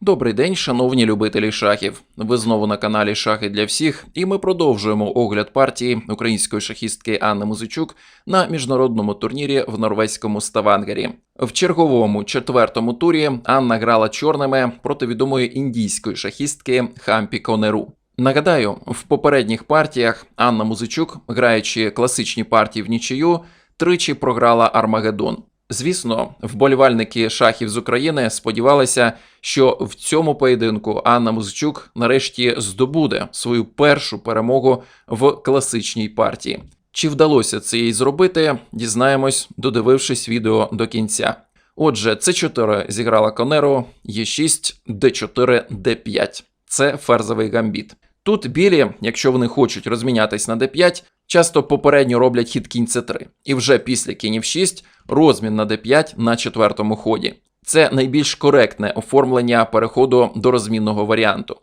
Добрий день, шановні любителі шахів. Ви знову на каналі Шахи для всіх, і ми продовжуємо огляд партії української шахістки Анни Музичук на міжнародному турнірі в норвезькому Ставангері. В черговому четвертому турі Анна грала чорними проти відомої індійської шахістки Хампі Конеру. Нагадаю, в попередніх партіях Анна Музичук, граючи класичні партії в нічию, тричі програла Армагеддон. Звісно, вболівальники шахів з України сподівалися, що в цьому поєдинку Анна Музичук нарешті здобуде свою першу перемогу в класичній партії. Чи вдалося це їй зробити, дізнаємось, додивившись відео до кінця. Отже, С4 зіграла Конеро, Е6, Д4, Д5. Це ферзовий гамбіт. Тут білі, якщо вони хочуть розмінятись на d5, часто попередньо роблять хід кінь c3, і вже після кінь f6 розмін на d5 на четвертому ході. Це найбільш коректне оформлення переходу до розмінного варіанту.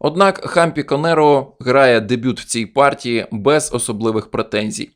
Однак Хампі Конеро грає дебют в цій партії без особливих претензій.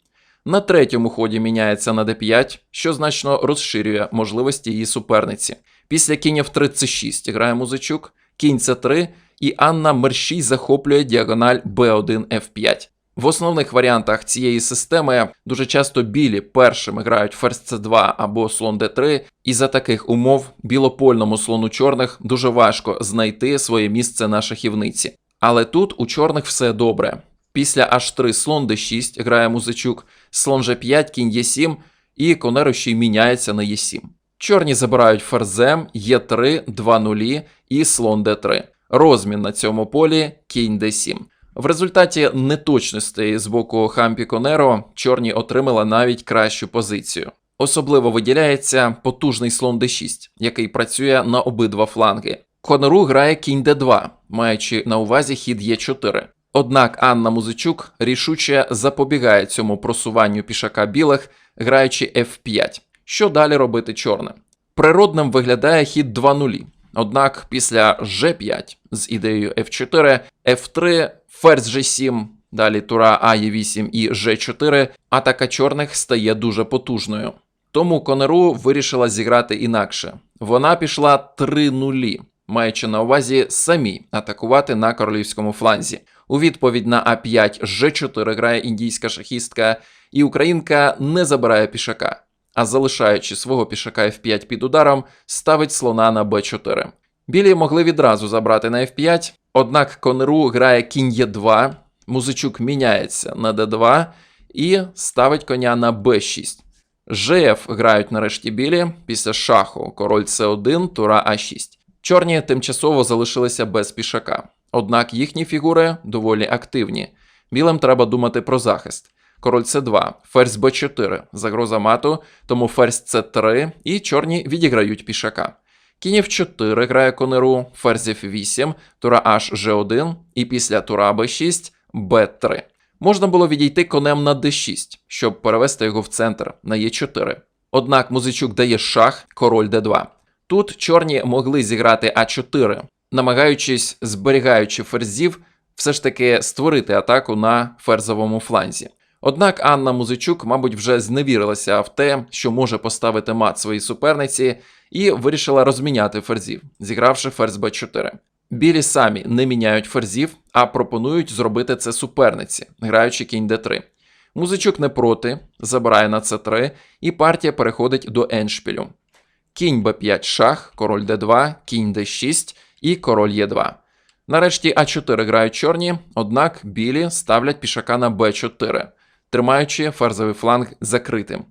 На третьому ході міняється на d5, що значно розширює можливості її суперниці. Після кінь в 36 грає музичук, кінь c3, і Анна мерщій захоплює діагональ b1 f5. В основних варіантах цієї системи дуже часто білі першими грають ферзь c2 або слон d3, і за таких умов білопольному слону чорних дуже важко знайти своє місце на шахівниці. Але тут у чорних все добре. Після h3 слон d6 грає музичук, слон g5, кінь e7, і конеро ще й міняється на e7. Чорні забирають ферзем, e3, 2 нулі і слон d3. Розмін на цьому полі кінь d7. В результаті неточностей з боку Хампі Конеро чорні отримали навіть кращу позицію. Особливо виділяється потужний слон d6, який працює на обидва фланги. Конеру грає кінь d2, маючи на увазі хід e4. Однак Анна Музичук рішуче запобігає цьому просуванню пішака білих, граючи f5. Що далі робити чорним? Природним виглядає хід 2 нулі. Однак після G5 з ідеєю F4, F3, ферзь G7, далі тура А Е8 і G4, атака чорних стає дуже потужною. Тому Конеру вирішила зіграти інакше. Вона пішла 3 нулі, маючи на увазі самі атакувати на королівському фланзі. У відповідь на А5 G4 грає індійська шахістка, і українка не забирає пішака а залишаючи свого пішака F5 під ударом, ставить слона на b4. Білі могли відразу забрати на F5, однак Конеру грає кінь Е2, музичук міняється на d2 і ставить коня на b6. ЖФ грають нарешті білі після шаху, король С1, тура А6. Чорні тимчасово залишилися без пішака, однак їхні фігури доволі активні. Білим треба думати про захист король С2, ферзь Б4, загроза мату, тому ферзь С3 і чорні відіграють пішака. Кінь F4 грає конеру, ферзь F8, тура H G1 і після тура Б6 Б3. Можна було відійти конем на d6, щоб перевести його в центр на Е4. Однак музичук дає шах, король d2. Тут чорні могли зіграти А4, намагаючись, зберігаючи ферзів, все ж таки створити атаку на ферзовому фланзі. Однак Анна Музичук, мабуть, вже зневірилася в те, що може поставити мат своїй суперниці, і вирішила розміняти ферзів, зігравши ферзь Б4. Білі самі не міняють ферзів, а пропонують зробити це суперниці, граючи кінь Д3. Музичук не проти, забирає на С3, і партія переходить до еншпілю. Кінь Б5 шах, король Д2, кінь Д6 і король Е2. Нарешті А4 грають чорні, однак білі ставлять пішака на Б4 тримаючи ферзовий фланг закритим.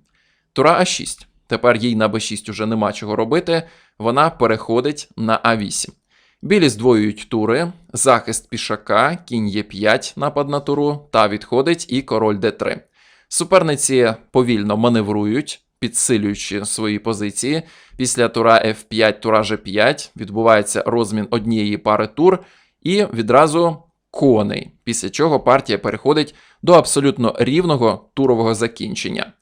Тура А6. Тепер їй на Б6 уже нема чого робити, вона переходить на А8. Білі здвоюють тури, захист пішака, кінь Е5, напад на туру, та відходить і король Д3. Суперниці повільно маневрують, підсилюючи свої позиції. Після тура F5, тура G5 відбувається розмін однієї пари тур, і відразу коней, після чого партія переходить до абсолютно рівного турового закінчення.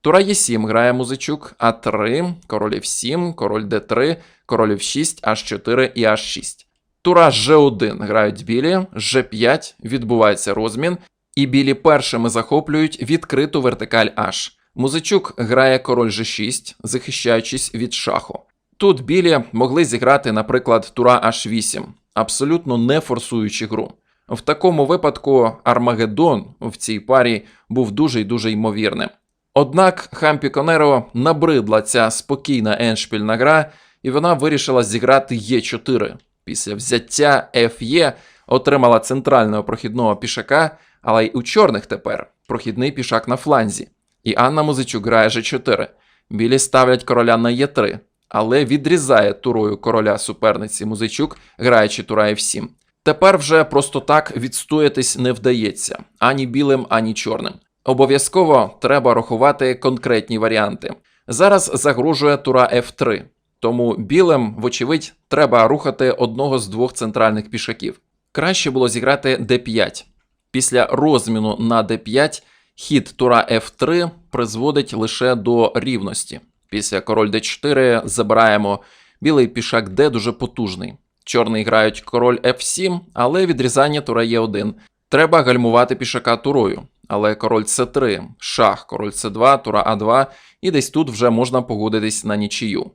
Тура Е7 грає музичук, А3, король F7, король Д3, король F6, H4 і H6. Тура G1 грають білі, G5 відбувається розмін, і білі першими захоплюють відкриту вертикаль H. Музичук грає король G6, захищаючись від шаху. Тут білі могли зіграти, наприклад, тура H8, абсолютно не форсуючи гру. В такому випадку Армагеддон в цій парі був дуже й дуже ймовірним. Однак Хампі Конеро набридла ця спокійна еншпільна гра, і вона вирішила зіграти Е4. Після взяття Ф'Є отримала центрального прохідного пішака, але й у чорних тепер прохідний пішак на фланзі. І Анна Музичук грає G4. Білі ставлять короля на Е3, але відрізає турою короля суперниці Музичук, граючи тура F7. Тепер вже просто так відстоятись не вдається ані білим, ані чорним. Обов'язково треба рахувати конкретні варіанти. Зараз загрожує тура F3, тому білим, вочевидь, треба рухати одного з двох центральних пішаків. Краще було зіграти d5. Після розміну на d5 хід тура F3 призводить лише до рівності. Після король d4 забираємо білий пішак d дуже потужний. Чорний грають король F7, але відрізання тура Е1. Треба гальмувати пішака турою. Але король С3, шах, король С2, тура А2, і десь тут вже можна погодитись на нічию.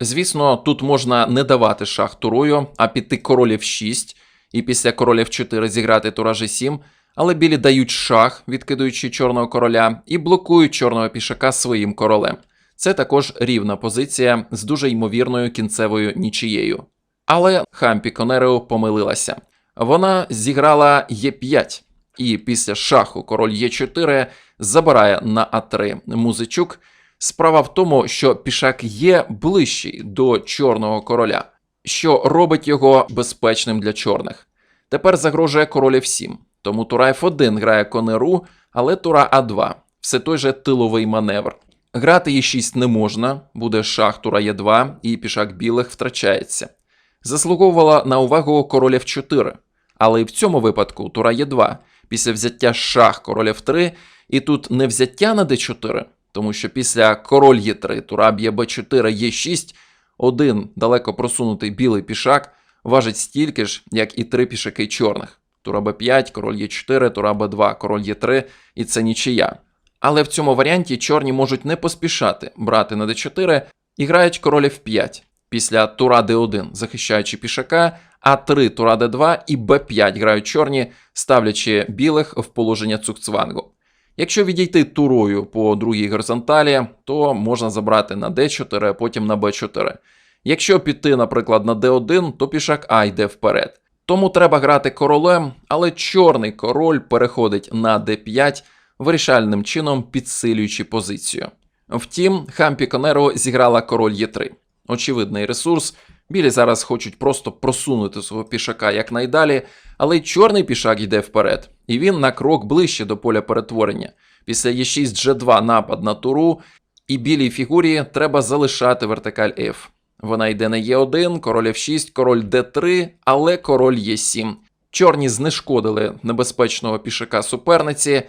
Звісно, тут можна не давати шах турою, а піти король F6, і після короля F4 зіграти тура G7, але білі дають шах, відкидуючи чорного короля, і блокують чорного пішака своїм королем. Це також рівна позиція з дуже ймовірною кінцевою нічією. Але Хампі Конерео помилилася. Вона зіграла Е5, і після шаху король Е4 забирає на А3 музичук. Справа в тому, що пішак є ближчий до чорного короля, що робить його безпечним для чорних. Тепер загрожує король F7, тому тура F1 грає конеру, але тура А2 все той же тиловий маневр. Грати Е6 не можна, буде шах тура Е2, і пішак білих втрачається. Заслуговувала на увагу король F4, але і в цьому випадку тура Е2 після взяття шах король F3, і тут не взяття на d4, тому що після король Е3, тура б'є Б4, Е6, один далеко просунутий білий пішак важить стільки ж, як і три пішаки чорних. Тура Б5, король Е4, тура Б2, король Е3, і це нічия. Але в цьому варіанті чорні можуть не поспішати брати на d4 і грають король F5 після тура d1, захищаючи пішака, а3 тура d2 і b5 грають чорні, ставлячи білих в положення цукцвангу. Якщо відійти турою по другій горизонталі, то можна забрати на d4, а потім на b4. Якщо піти, наприклад, на d1, то пішак А йде вперед. Тому треба грати королем, але чорний король переходить на d5, вирішальним чином підсилюючи позицію. Втім, Хампі Конеро зіграла король Е3. Очевидний ресурс. Білі зараз хочуть просто просунути свого пішака якнайдалі, але чорний пішак йде вперед, і він на крок ближче до поля перетворення. Після Е6 G2 напад на туру, і білій фігурі треба залишати вертикаль F. Вона йде на Е1, король F6, король D3, але король Е7. Чорні знешкодили небезпечного пішака суперниці,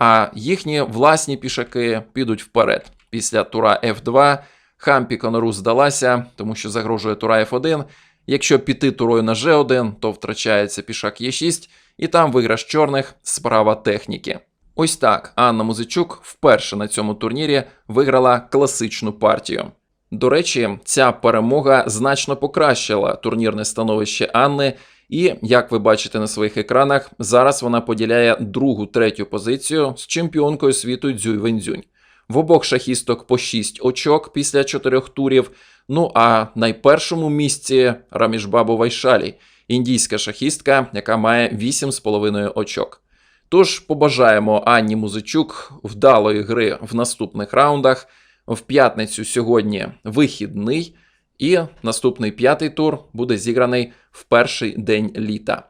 а їхні власні пішаки підуть вперед. Після тура F2 Хампі Конору здалася, тому що загрожує тура F1. Якщо піти турою на G1, то втрачається пішак Е6, і там виграш чорних справа техніки. Ось так Анна Музичук вперше на цьому турнірі виграла класичну партію. До речі, ця перемога значно покращила турнірне становище Анни, і, як ви бачите на своїх екранах, зараз вона поділяє другу третю позицію з чемпіонкою світу Дзюй Вензюнь. В обох шахісток по 6 очок після чотирьох турів. Ну а на найпершому місці Рамішбабу Вайшалі, індійська шахістка, яка має 8,5 очок. Тож побажаємо Анні Музичук вдалої гри в наступних раундах. В п'ятницю сьогодні вихідний, і наступний п'ятий тур буде зіграний в перший день літа.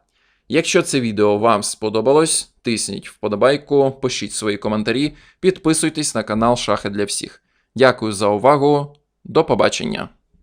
Якщо це відео вам сподобалось, тисніть вподобайку, пишіть свої коментарі, підписуйтесь на канал Шахи для всіх. Дякую за увагу, до побачення!